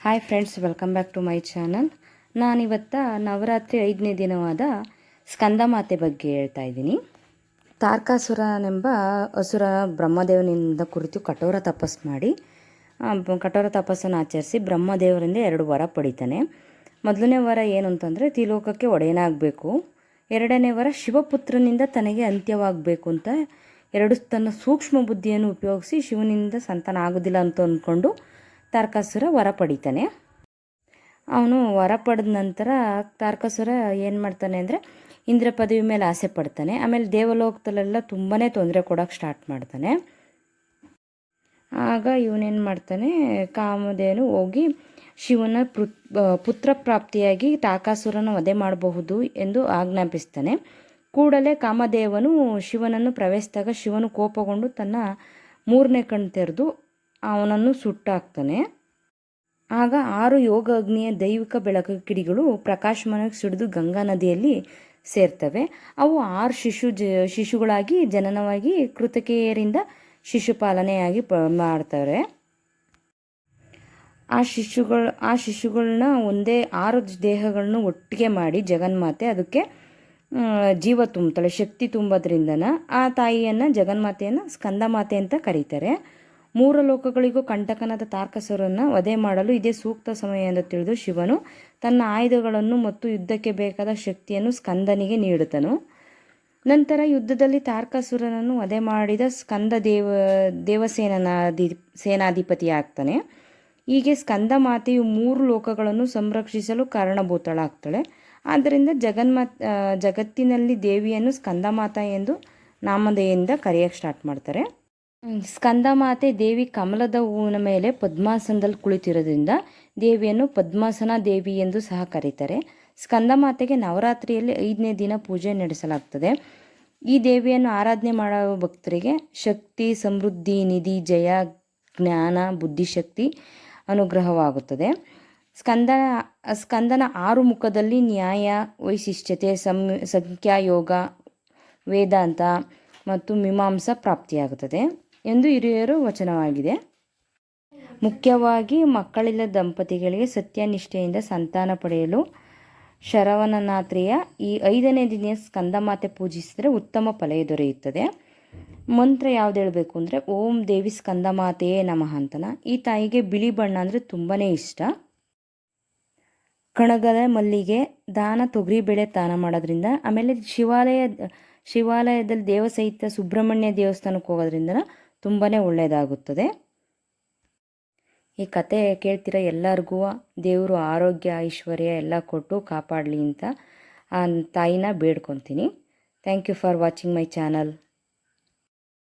Hi friends welcome back to my channel ನಾನಿವತ್ತ Navratri ಐದನೇ ದಿನವಾದ ಸ್ಕಂದಮಾತೆ ಬಗ್ಗೆ ಹೇಳ್ತಾ ಇದ್ದೀನಿ. ತಾರ್ಕಾಸುರನೆಂಬ ಅಸುರ ಬ್ರಹ್ಮದೇವನಿಂದ ಕುರಿತು ಕಠೋರ ತಪಸ್ಸು ಮಾಡಿ ಕಠೋರ ತಪಸ್ಸನ್ನು ಆಚರಿಸಿ ಬ್ರಹ್ಮದೇವರಿಂದ ಎರಡು ವರ ಪಡಿತಾನೆ. ಮೊದಲನೇ ವರ ಏನು ಅಂತಂದರೆ ತಿಲೋಕಕ್ಕೆ ಒಡೆಯನಾಗಬೇಕು ಎರಡನೇ ವರ ಶಿವಪುತ್ರನಿಂದ ತನಗೆ ಅಂತ್ಯವಾಗಬೇಕು ಅಂತ ಎರಡು ತನ್ನ ಸೂಕ್ಷ್ಮ ಬುದ್ಧಿಯನ್ನು ಉಪಯೋಗಿಸಿ ಶಿವನಿಂದ ಸಂತಾನ ಆಗೋದಿಲ್ಲ ಅಂತ ಅಂದ್ಕೊಂಡು ತಾರಕಾಸುರ ವರ ಪಡಿತಾನೆ ಅವನು ವರ ಪಡೆದ ನಂತರ ತಾರಕಾಸುರ ಏನು ಮಾಡ್ತಾನೆ ಅಂದರೆ ಇಂದ್ರ ಪದವಿ ಮೇಲೆ ಆಸೆ ಪಡ್ತಾನೆ. ಆಮೇಲೆ ದೇವಲೋಕದಲ್ಲೆಲ್ಲ ತುಂಬಾ ತೊಂದರೆ ಕೊಡೋಕೆ ಸ್ಟಾರ್ಟ್ ಮಾಡ್ತಾನೆ. ಆಗ ಇವನೇನು ಮಾಡ್ತಾನೆ, ಕಾಮಧೇನು ಹೋಗಿ ಶಿವನ ಪುತ್ರ ಪ್ರಾಪ್ತಿಯಾಗಿ ತಾಕಾಸುರನ ವಧೆ ಮಾಡಬಹುದು ಎಂದು ಆಜ್ಞಾಪಿಸ್ತಾನೆ. ಕೂಡಲೇ ಕಾಮದೇವನು ಶಿವನನ್ನು ಪ್ರವೇಶಿಸಿದಾಗ ಶಿವನು ಕೋಪಗೊಂಡು ತನ್ನ ಮೂರನೇ ಕಣ್ಣು ತೆರೆದು ಅವನನ್ನು ಸುಟ್ಟಾಕ್ತಾನೆ. ಆಗ ಆರು ಯೋಗ ಅಗ್ನಿಯ ದೈವಿಕ ಬೆಳಕು ಕಿಡಿಗಳು ಪ್ರಕಾಶಮಾನಕ್ಕೆ ಸಿಡಿದು ಗಂಗಾ ನದಿಯಲ್ಲಿ ಸೇರ್ತವೆ. ಅವು ಆರು ಶಿಶು ಜ, ಶಿಶುಗಳಾಗಿ ಜನನವಾಗಿ ಕೃತಕಿಯರಿಂದ ಶಿಶುಪಾಲನೆಯಾಗಿ ಪ ಮಾಡ್ತಾರೆ ಆ ಶಿಶುಗಳು, ಆ ಶಿಶುಗಳನ್ನ ಒಂದೇ ಆರು ದೇಹಗಳನ್ನು ಒಟ್ಟಿಗೆ ಮಾಡಿ ಜಗನ್ಮಾತೆ ಅದಕ್ಕೆ ಜೀವ ತುಂಬ್ತಾಳೆ ಶಕ್ತಿ ತುಂಬೋದ್ರಿಂದನ ಆ ತಾಯಿಯನ್ನು ಜಗನ್ಮಾತೆಯನ್ನು ಸ್ಕಂದಮಾತೆ ಅಂತ ಕರೀತಾರೆ. ಮೂರು ಲೋಕಗಳಿಗೂ ಕಂಟಕನಾದ ತಾರ್ಕಸುರನ್ನು ವಧೆ ಮಾಡಲು ಇದೇ ಸೂಕ್ತ ಸಮಯ ಎಂದು ತಿಳಿದು ಶಿವನು ತನ್ನ ಆಯುಧಗಳನ್ನು ಮತ್ತು ಯುದ್ಧಕ್ಕೆ ಬೇಕಾದ ಶಕ್ತಿಯನ್ನು ಸ್ಕಂದನಿಗೆ ನೀಡುತ್ತನು. ನಂತರ ಯುದ್ಧದಲ್ಲಿ ತಾರ್ಕಸುರನನ್ನು ವಧೆ ಮಾಡಿದ ಸ್ಕಂದ ದೇವ ದೇವಸೇನಾಧಿ ಸೇನಾಧಿಪತಿ ಆಗ್ತಾನೆ ಹೀಗೆ ಸ್ಕಂದ ಮಾತೆಯು ಮೂರು ಲೋಕಗಳನ್ನು ಸಂರಕ್ಷಿಸಲು ಕಾರಣಭೂತಳಾಗ್ತಾಳೆ. ಆದ್ದರಿಂದ ಜಗನ್ಮಾತ್ ಆ, ಜಗತ್ತಿನಲ್ಲಿ ದೇವಿಯನ್ನು ಸ್ಕಂದ ಮಾತಾ ಎಂದು ನಾಮಧೇಯಿಂದ ಕರೆಯಕ್ಕೆ ಸ್ಟಾರ್ಟ್ ಮಾಡ್ತಾರೆ. ಸ್ಕಂದಮಾತೆ ದೇವಿ ಕಮಲದ ಹೂವಿನ ಮೇಲೆ ಪದ್ಮಾಸನದಲ್ಲಿ ಕುಳಿತಿರೋದ್ರಿಂದ ದೇವಿಯನ್ನು ಪದ್ಮಾಸನ ದೇವಿ ಎಂದು ಸಹ ಕರೀತಾರೆ. ಸ್ಕಂದಮಾತೆಗೆ ನವರಾತ್ರಿಯಲ್ಲಿ ಐದನೇ ದಿನ ಪೂಜೆ ನಡೆಸಲಾಗ್ತದೆ. ಈ ದೇವಿಯನ್ನು ಆರಾಧನೆ ಮಾಡುವ ಭಕ್ತರಿಗೆ ಶಕ್ತಿ, ಸಮೃದ್ಧಿ, ನಿಧಿ, ಜಯ, ಜ್ಞಾನ, ಬುದ್ಧಿಶಕ್ತಿ ಅನುಗ್ರಹವಾಗುತ್ತದೆ. ಸ್ಕಂದ, ಸ್ಕಂದನ ಆರು ಮುಖದಲ್ಲಿ ನ್ಯಾಯ, ವೈಶಿಷ್ಟ್ಯತೆ, ಸಂ ಸಂಖ್ಯಾಯೋಗ ವೇದಾಂತ ಮತ್ತು ಮೀಮಾಂಸಾ ಪ್ರಾಪ್ತಿಯಾಗುತ್ತದೆ. ಎಂದು ಹಿರಿಯರು ವಚನವಾಗಿದೆ. ಮುಖ್ಯವಾಗಿ ಮಕ್ಕಳಿಲ್ಲ ದಂಪತಿಗಳಿಗೆ ಸತ್ಯನಿಷ್ಠೆಯಿಂದ ಸಂತಾನ ಪಡೆಯಲು ಶರವಣನಾತ್ರಿಯ ಈ ಐದನೇ ದಿನ ಸ್ಕಂದಮಾತೆ ಪೂಜಿಸಿದರೆ ಉತ್ತಮ ಫಲ ದೊರೆಯುತ್ತದೆ. ಮಂತ್ರ ಯಾವ್ದು ಹೇಳಬೇಕು ಅಂದರೆ, ಓಂ ದೇವಿ ಸ್ಕಂದಮಾತೆಯೇ ನಮಃ ಅಂತನ. ಈ ತಾಯಿಗೆ ಬಿಳಿ ಬಣ್ಣ ಅಂದರೆ ತುಂಬಾ ಇಷ್ಟ. ಕಣಗದ ಮಲ್ಲಿಗೆ ದಾನ ತೊಗರಿಬೇಳೆ ದಾನ ಮಾಡೋದ್ರಿಂದ, ಆಮೇಲೆ ಶಿವಾಲಯ, ಶಿವಾಲಯದಲ್ಲಿ ದೇವಸಹಿತ ಸುಬ್ರಹ್ಮಣ್ಯ ದೇವಸ್ಥಾನಕ್ಕೆ ಹೋಗೋದ್ರಿಂದ ತುಂಬಾ ಒಳ್ಳೆಯದಾಗುತ್ತದೆ ಈ ಕತೆ ಕೇಳ್ತಿರ ಎಲ್ಲರಿಗೂ? ದೇವರು ಆರೋಗ್ಯ, ಐಶ್ವರ್ಯ ಎಲ್ಲ ಕೊಟ್ಟು ಕಾಪಾಡಲಿ ಅಂತ ತಾಯಿನ ಬೇಡ್ಕೊತೀನಿ. Thank you for watching my channel